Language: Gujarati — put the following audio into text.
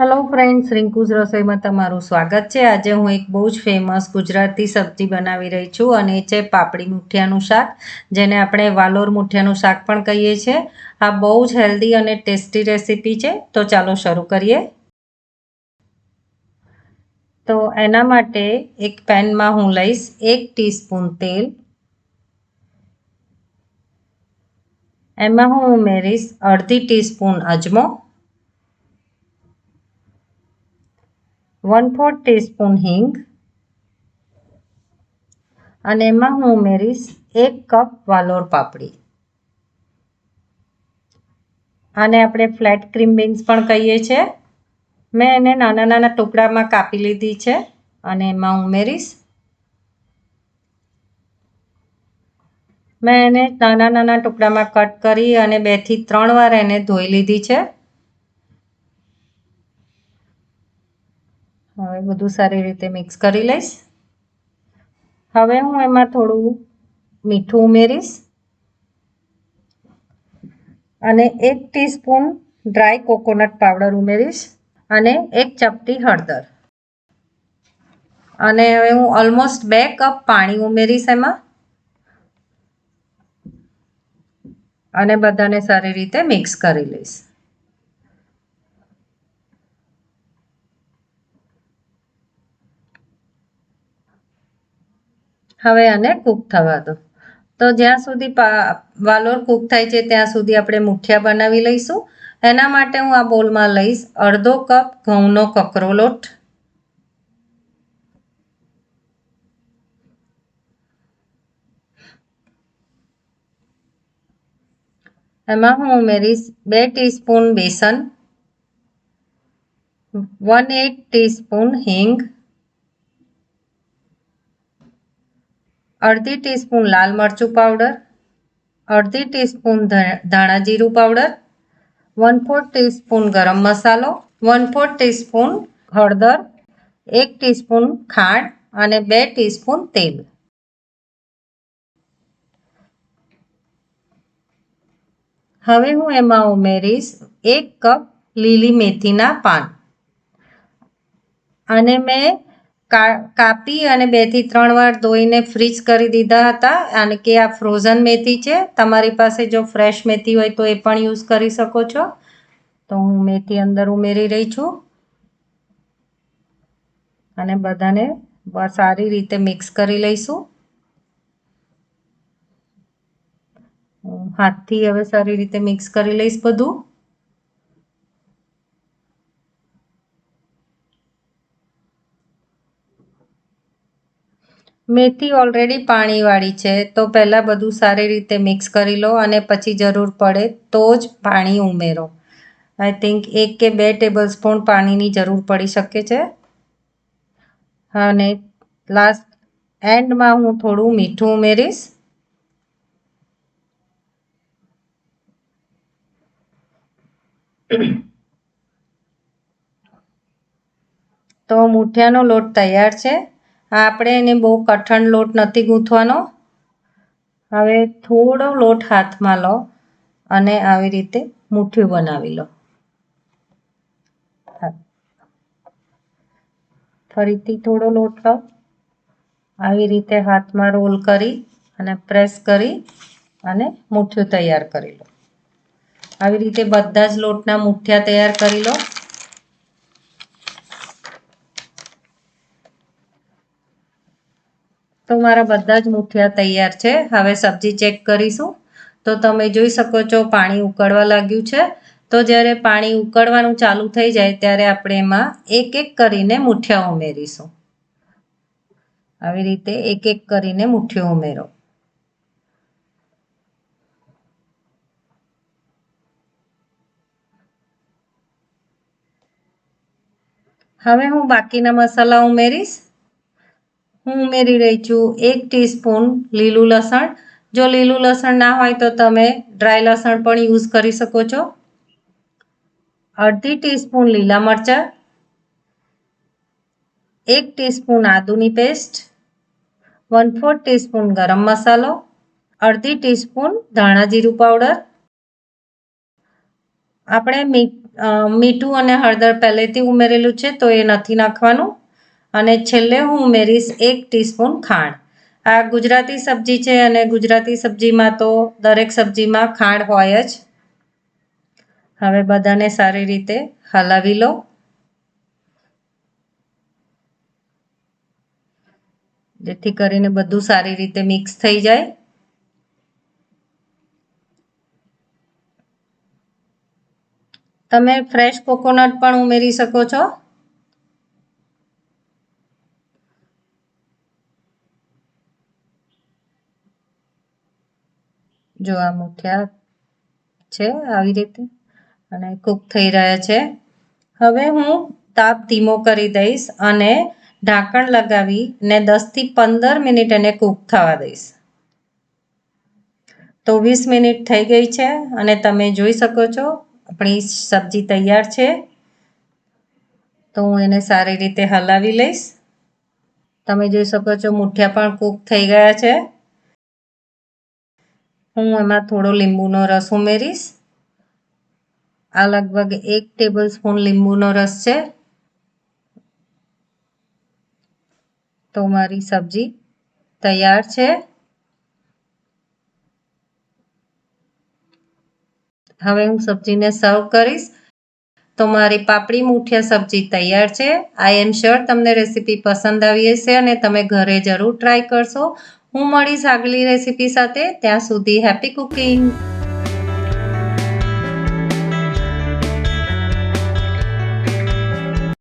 હેલો ફ્રેન્ડ્સ રિંકુઝ રસોઈમાં તમારું સ્વાગત છે. આજે હું એક બહુ જ ફેમસ ગુજરાતી સબ્જી બનાવી રહી છું અને એ છે પાપડી મુઠિયાનું શાક, જેને આપણે વાલોર મુઠિયાનું શાક પણ કહીએ છીએ. આ બહુ જ હેલ્ધી અને ટેસ્ટી રેસીપી છે. તો ચાલો શરૂ કરીએ. તો એના માટે એક પેનમાં હું લઈશ એક ટીસ્પૂન તેલ. એમાં હું ઉમેરીશ અડધી ટીસ્પૂન અજમો. વન ફોર્થ ટીસ્પૂન હિંગ. અને એમાં હું ઉમેરીશ એક કપ વાલોર પાપડી. આને આપણે ફ્લેટ ક્રીમ બીન્સ પણ કહીએ છીએ. મેં એને નાના નાના ટુકડામાં કાપી લીધી છે અને એમાં ઉમેરીશ. મેં એને નાના નાના ટુકડામાં કટ કરી અને બેથી ત્રણ વાર એને ધોઈ લીધી છે. હવે બધું સારી રીતે મિક્સ કરી લઈશ. હવે હું એમાં થોડું મીઠું ઉમેરીશ. અને એક ટીસ્પૂન ડ્રાય કોકોનટ પાવડર ઉમેરીશ અને એક ચપટી હળદર. અને હવે હું ઓલમોસ્ટ બે કપ પાણી ઉમેરીશ એમાં. અને બધાને સારી રીતે મિક્સ કરી લઈશ. હવે આને કૂક થવા દો. તો જ્યાં સુધી વાલોર કૂક થાય છે, ત્યાં સુધી આપણે મુઠિયા બનાવી લઈશું. એના માટે હું આ બોલમાં લઈશ અડધો કપ ઘઉંનો કકરો લોટ. એમાં હું ઉમેરીશ બે teaspoon besan one eighth teaspoon હિંગ અડધી ટીસ્પૂન લાલ મરચું પાવડર, અડધી ટીસ્પૂન ધાણા જીરું પાવડર વન ફોર્થ ટીસ્પૂન ગરમ મસાલો વન ફોર્થ ટીસ્પૂન હળદર, એક ટીસ્પૂન ખાંડ અને બે ટીસ્પૂન તેલ. હવે હું એમાં ઉમેરીશ એક કપ લીલી મેથીના પાન. અને મેં કાપી અને બેથી ત્રણ વાર ધોઈને ફ્રીજ કરી દીધા હતા અને કે આ ફ્રોઝન મેથી છે, તમારી પાસે જો ફ્રેશ મેથી હોય તો એ પણ યુઝ કરી શકો છો. તો હું મેથી અંદર ઉમેરી રહી છું. અને બધાને સારી રીતે મિક્સ કરી લઈશું. હાથથી હવે સારી રીતે મિક્સ કરી લઈશ બધું. મેથી ઓલરેડી પાણીવાળી છે, તો પહેલાં બધું સારી રીતે મિક્સ કરી લો અને પછી જરૂર પડે તો જ પાણી ઉમેરો. આઈ થિંક એક કે બે ટેબલ સ્પૂન પાણીની જરૂર પડી શકે છે. અને લાસ્ટ એન્ડમાં હું થોડું મીઠું ઉમેરીશ. તો મૂઠિયાનો લોટ તૈયાર છે. આપણે એને બહુ કઠણ લોટ નથી ગૂંથવાનો. હવે થોડો લોટ હાથમાં લો અને આવી રીતે મુઠ્ઠીયું બનાવી લો. ફરીથી થોડો લોટ લો. આવી રીતે હાથમાં રોલ કરી અને પ્રેસ કરી અને મુઠ્ઠીઓ તૈયાર કરી લો. આવી રીતે બધા જ લોટના મુઠ્ઠિયા તૈયાર કરી લો. તો મારા બધા જ મુઠિયા તૈયાર છે. હવે સબ્જી ચેક કરીશું. તો તમે જોઈ શકો છો, પાણી ઉકળવા લાગ્યું છે. તો જ્યારે પાણી ઉકળવાનું ચાલુ થઈ જાય, ત્યારે આપણે એમાં એક એક કરીને મુઠિયા ઉમેરીશું. આવી રીતે એક એક કરીને મુઠ્ઠીઓ ઉમેરો. હવે હું બાકીના મસાલા ઉમેરીશ. હું ઉમેરી રહી છું એક ટીસ્પૂન લીલું લસણ. જો લીલું લસણ ના હોય તો તમે ડ્રાય લસણ પણ યુઝ કરી શકો છો. અડધી ટીસ્પૂન લીલા મરચાં. એક ટીસ્પૂન આદુની પેસ્ટ. વન ફોર્થ ટીસ્પૂન ગરમ મસાલો. અડધી ટીસ્પૂન ધાણા જીરું પાવડર. આપણે મીઠું અને હળદર પહેલેથી ઉમેરેલું છે તો એ નથી નાખવાનું. અને છેલ્લે હું ઉમેરીશ એક ટીસ્પૂન ખાંડ. આ ગુજરાતી સબ્જી છે અને ગુજરાતી સબ્જીમાં તો દરેક સબ્જીમાં ખાંડ હોય જ. હવે બધાને સારી રીતે હલાવી લો. જેથી કરીને બધું સારી રીતે મિક્સ થઈ જાય. તમે ફ્રેશ કોકોનટ પણ ઉમેરી શકો છો. જો આ મુઠિયા છે આવી રીતે અને કૂક થઈ રહ્યા છે. હવે હું તાપ ધીમો કરી દઈશ અને ઢાંકણ લગાવી ને દસથી પંદર મિનિટ એને કૂક થવા દઈશ. તો વીસ મિનિટ થઈ ગઈ છે અને તમે જોઈ શકો છો આપણી સબ્જી તૈયાર છે. તો હું એને સારી રીતે હલાવી લઈશ. તમે જોઈ શકો છો મુઠિયા પણ કૂક થઈ ગયા છે. હું એમાં થોડો લીંબુનો રસ ઉમેરીશ. આ લગભગ એક ટેબલ સ્પૂન લીંબુનો રસ છે. તો મારી સબ્જી તૈયાર છે. હવે હું સબ્જીને સર્વ કરીશ. તો મારી પાપડી મુઠિયા સબ્જી તૈયાર છે. આઈ એમ શ્યોર તમને રેસીપી પસંદ આવી હશે અને તમે ઘરે જરૂર ટ્રાય કરશો. હું મળીશ આગલી રેસીપી સાથે. ત્યાં સુધી હેપી કુકિંગ